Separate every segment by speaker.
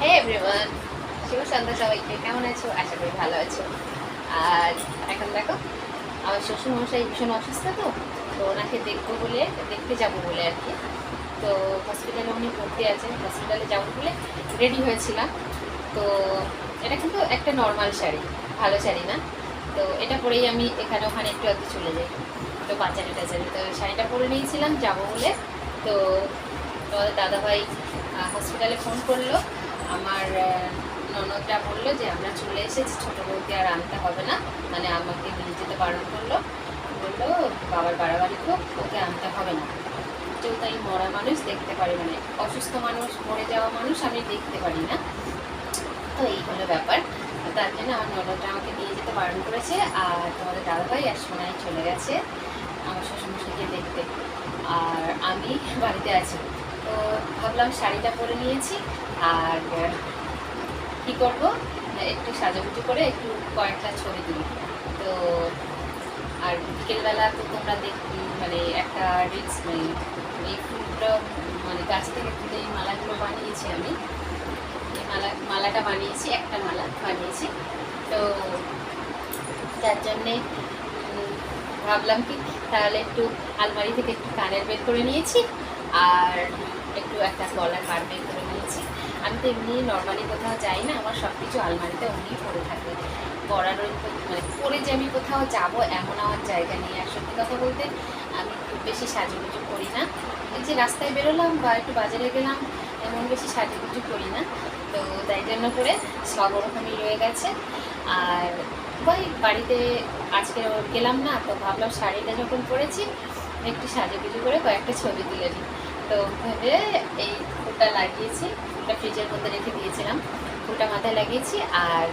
Speaker 1: হে everyone শুভ সন্ধ্যা সবাইকে। কেমন আছো? আশা করি ভালো আছো। আর এখন দেখো, আমার শ্বশুর মশাই ভীষণ অসুস্থ তো তো ওনাকে দেখব বলে, দেখতে যাব বলে আর কি। তো হসপিটালে উনি ভর্তি আছেন। হসপিটালে যাব বলে রেডি হয়েছিলাম। তো এটা কিন্তু একটা নর্মাল শাড়ি, ভালো শাড়ি না? তো এটা পরেই আমি এখানে ওখানে একটু একটু চলে যাই। তো বাচ্চারি টাচারি তো শাড়িটা পরে নিয়েছিলাম, যাব বলে। তো তোমাদের দাদাভাই হসপিটালে ফোন করল। আমার ননদরা বলল যে, আমরা চলে এসেছি, ছোটো বউকে আর আনতে হবে না। মানে আমাকে নিয়ে যেতে বারণ করল। বলল, বাবার বাড়াবাড়ি খুব, ওকে আনতে হবে না। কেউ তাই মরা মানুষ দেখতে পারি মানে অসুস্থ মানুষ, মরে যাওয়া মানুষ আমি দেখতে পারি না। তো এই হলো ব্যাপার। তার জন্য আমার ননদরা আমাকে নিয়ে যেতে বারণ করেছে, আর তোমাদের দাদাভাই আর সোনাই চলে গেছে, আমার শ্বশুরমশাইকে দেখতে। আর আমি বাড়িতে আছি। তো ভাবলাম শাড়িটা পরে নিয়েছি আর কি করব? একটু সাজাগুজু করে একটু কয়েকটা ছবি তুলি। তো, আর বিকেলবেলা তো তোমরা দেখ মানে একটা রিলস মানে এই ফুলগুলো মানে গাছ থেকে তুলে এই মালাগুলো বানিয়েছি আমি। এই মালা, মালাটা বানিয়েছি, একটা মালা বানিয়েছি। তো যার জন্যে ভাবলাম কি, তাহলে একটু আলমারি থেকে একটু কানের বের করে নিয়েছি। আর একটু একটা গলার হার বের করে নিয়েছি আমি তো এমনি নর্মালি কোথাও যাই না, আমার সব কিছু আলমারিতে অমনি পড়ে থাকে। পড়ার মানে পরে যে আমি কোথাও যাব এমন আমার জায়গা নেই। আর সত্যি কথা বলতে, আমি খুব বেশি সাজুগুজু করি না। এই যে রাস্তায় বেরোলাম বা একটু বাজারে গেলাম এমন বেশি সাজুগুজু করি না। তো তাই জন্য করে সব ওরকমই রয়ে গেছে। আর ওই বাড়িতে আজকে গেলাম না, তো ভাবলাম শাড়িটা যখন পরেছি, একটু সাজুগুজু করে কয়েকটা ছবি তুলে নিই। তো ভেবে এই ফুলটা লাগিয়েছি। ফুলটা ফ্রিজের মধ্যে রেখে দিয়েছিলাম। ফুলটা মাথায় লাগিয়েছি আর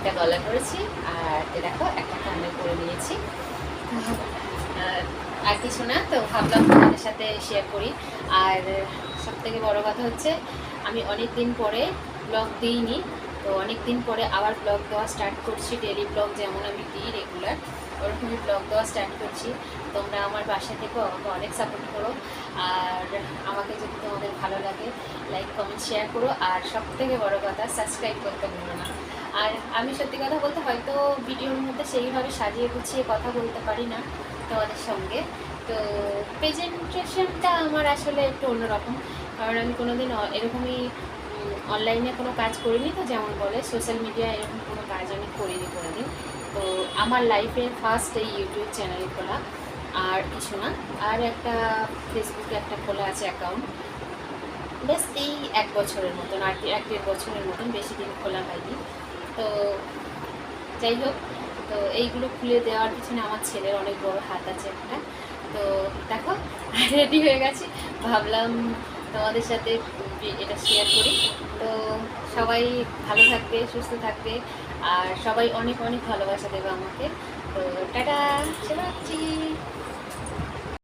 Speaker 1: এটা গলা করেছি আর দেখো, একটা কানে করে নিয়েছি। আর- কিছু না, তো ভাবলাম তোমাদের সাথে শেয়ার করি। আর সব থেকে বড়ো কথা হচ্ছে, আমি অনেক দিন পরে ব্লগ দিইনি। তো অনেক দিন পরে আবার ব্লগ দেওয়া স্টার্ট করছি ডেলি ব্লগ যেমন আমি দিই রেগুলার ওরকমই ব্লগ দেওয়া স্টার্ট করছি। তোমরা আমার বাসা থেকে, আমাকে অনেক সাপোর্ট করো। আর আমাকে যদি তোমাদের ভালো লাগে লাইক কমেন্ট শেয়ার করো। আর সব থেকে বড়ো কথা সাবস্ক্রাইব করতে ভুলো না। আর আমি সত্যি কথা বলতে হয়তো ভিডিওর মধ্যে সেইভাবে সাজিয়ে গুছিয়ে কথা বলতে পারি না তোমাদের সঙ্গে। তো প্রেজেন্টেশনটা আমার আসলে একটু অন্যরকম। কারণ আমি কোনোদিন এরকমই অনলাইনে কোনো কাজ করিনি তো যেমন বলে সোশ্যাল মিডিয়া এরকম কোনো কাজ আমি করিনি কোনোদিন। তো আমার লাইফে ফার্স্ট এই ইউটিউব চ্যানেল খোলা আর কিছু না। আর একটা ফেসবুকে একটা খোলা আছে অ্যাকাউন্ট বেশ এই এক বছরের মতন, আর কি এক দেড় বছরের মতন বেশি দিন খোলা হয়নি। তো যাই হোক, তো এইগুলো খুলে দেওয়ার পিছনে আমার ছেলের অনেক বড় হাত আছে একটা। তো দেখো রেডি হয়ে গেছি। ভাবলাম তোমাদের সাথে এটা শেয়ার করি। তো সবাই ভালো থাকবে, সুস্থ থাকবে, আর সবাই অনেক অনেক ভালোবাসা দেবে আমাকে। তো টাটা চলে